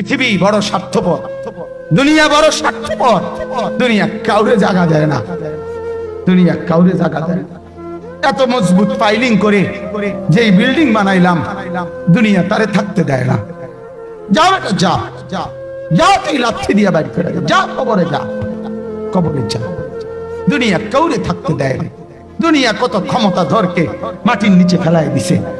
পৃথিবী বড় স্বার্থপর। দুনিয়া বড় স্বার্থপর। দুনিয়া কাউরে জায়গা দেয় না। দুনিয়া কাউরে জায়গা দেয় না। এত মজবুত ফাইলিং করে যে বিল্ডিং বানাইলাম, দুনিয়া তারে থাকতে দেয় না। যা বেটা যা যা। যা তুই লাথি দিয়ে বাড়ি করে যা কবরে যা। কবরে যা। দুনিয়া কাউরে থাকতে দেয় না। দুনিয়া কত ক্ষমতা ধরকে মাটির নিচে ফেলায় দিছে।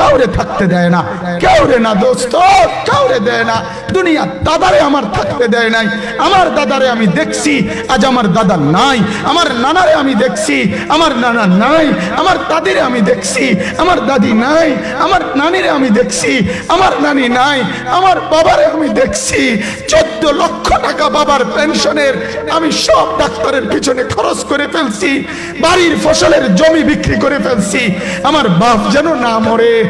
কাউরে থাকতে দেয় না। কাউরে না দোস্ত, কাউরে দেয় না। দুনিয়া দাদারে আমার থাকতে দেয় নাই। আমার দাদারে আমি দেখছি, আজ আমার দাদা নাই। আমার নানারে আমি দেখছি, আমার নানা নাই। আমার দাদিরে আমি দেখছি, আমার দাদি নাই। আমার নানিরে আমি দেখছি, আমার নানি নাই। আমার বাবারে আমি দেখছি। চোদ্দ লক্ষ টাকা বাবার পেনশনের আমি সব ডাক্তারের পিছনে খরচ করে ফেলছি। বাড়ির ফসলের জমি বিক্রি করে ফেলছি। আমার বাপ যেন না মরে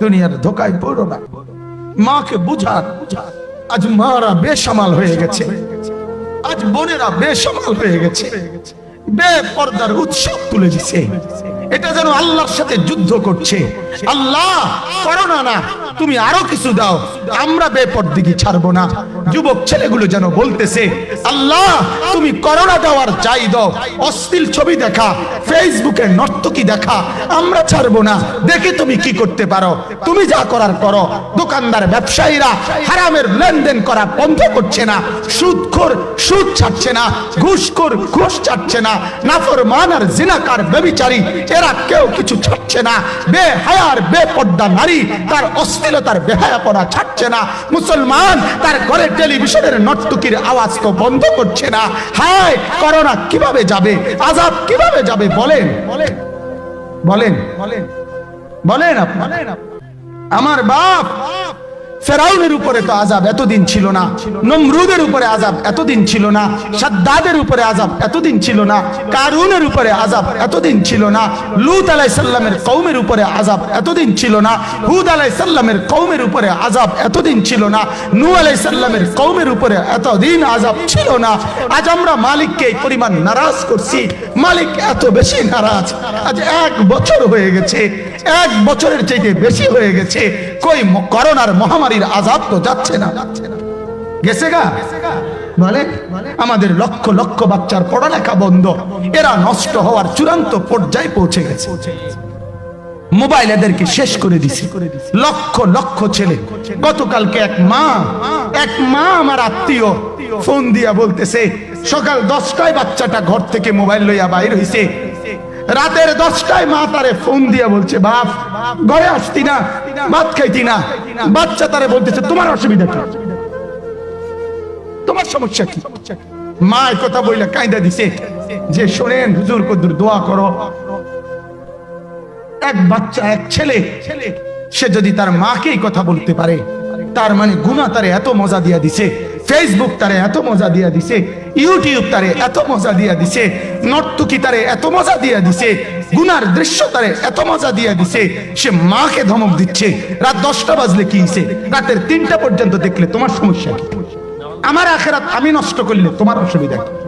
দুনিয়ার ধোকায় পড়ো না। মাকে বুঝার আজ মারা বেসামাল হয়ে গেছে। আজ বোনেরা বেসামাল হয়ে গেছে। বেপর্দার উৎসব তুলে দিছে। এটা যেন আল্লাহর সাথে যুদ্ধ করছে। আল্লাহ, করোনা না, তুমি আরও কিছু দাও। আমরা বেপরদিগি ছাড়বো না। যুবক ছেলেগুলো যেন বলতেছে, আল্লাহ, তুমি করোনা দেওয়ার চাই দাও, অশ্লীল ছবি দেখা ফেসবুকে নর্তকী দেখা, আমরা ছাড়বো না, দেখে তুমি কি করতে পারো? তুমি যা করার করো, দোকানদার, ব্যবসায়ীরা হারামের লেনদেন করা বন্ধ করছে না, সুদখোর, সুদ ছাড়ছে না, ঘুষখোর, ঘুষ ছাড়ছে না, নাফরমান আর জিনাকার বেবিচারী এরা কেউ কিছু ছাড়ছে না, বেহায়ার, বেপর্দা নারী, তার অশ্লীলতার বেহায়াপনা ছাড়ছে না, মুসলমান তার ঘরে টেলিভিশনের নটটুকির আওয়াজ তো বন্ধ করছে না। হায়, করোনা কীভাবে যাবে? আজাদ কীভাবে যাবে? বলেন বলেন বলেন বলেন বলেন আমার বাপ ফেরাউনের উপরে তো আজাব এতদিন ছিল না, নমরুদের উপরে আজাব এতদিন ছিল না, সাদ্দাদের উপরে আজাব এতদিন ছিল না, কারুনের উপরে আজাব এতদিন ছিল না, লুত আলাই সাল্লামের কৌমের উপরে আজাব এতদিন ছিল না, হুদ আলাই সাল্লামের কৌমের উপরে আজাব এতদিন ছিল না নু আলাই সাল্লামের কৌমের উপরে এতদিন আজাব ছিল না। আজ আমরা মালিককে এই পরিমাণ নারাজ করছি, মালিক এত বেশি নারাজ, আজ এক বছর হয়ে গেছে, এক বছরের চাইতে বেশি হয়ে গেছে, কই করোনার করোনার মহামারীর আজাব তো যাচ্ছে না। গেছে গা? বলে, আমাদের লক্ষ লক্ষ বাচ্চার পড়ালেখা বন্ধ। এরা নষ্ট হওয়ার চূড়ান্ত পর্যায়ে পৌঁছে গেছে। মোবাইল এদেরকে শেষ করে দিছে। লক্ষ লক্ষ ছেলে। গতকালকে এক মা এক মা আমার আত্মীয় ফোন দিয়া বলতেছে, সকাল দশটায় বাচ্চাটা ঘর থেকে মোবাইল লইয়া বাইর হইছে। রাতের দশটায় মা তারে ফোন দিয়া বলছে, বাপ, ঘরে আসতি না, ভাত খাইতি না। বাচ্চা তারে বলতেছে, তোমার অসুবিধা কি? তোমার সমস্যা কি? মা কথা বললে কায়দা দিছে, যে শোনেন, হুজুর কদ্দুর, দোয়া করো। এক বাচ্চা, এক ছেলে, সে যদি তার মাকেই কথা বলতে পারে, তার মানে গুণা তারে এত মজা দিয়া দিছে ফেসবুক তারে এত মজা দিয়া দিছে ইউটিউব তারে এত মজা দিয়া দিছে, নর্তুকি তারে এত মজা দিয়া দিছে, গুনার দৃশ্য তারে এত মজা দিয়া দিছে, সে মাকে ধমক দিচ্ছে, রাত দশটা বাজলে কি হইছে? রাতের তিনটা পর্যন্ত দেখলে তোমার সমস্যা কি? আমার আখেরাত আমি নষ্ট করলে তোমার অসুবিধা কি?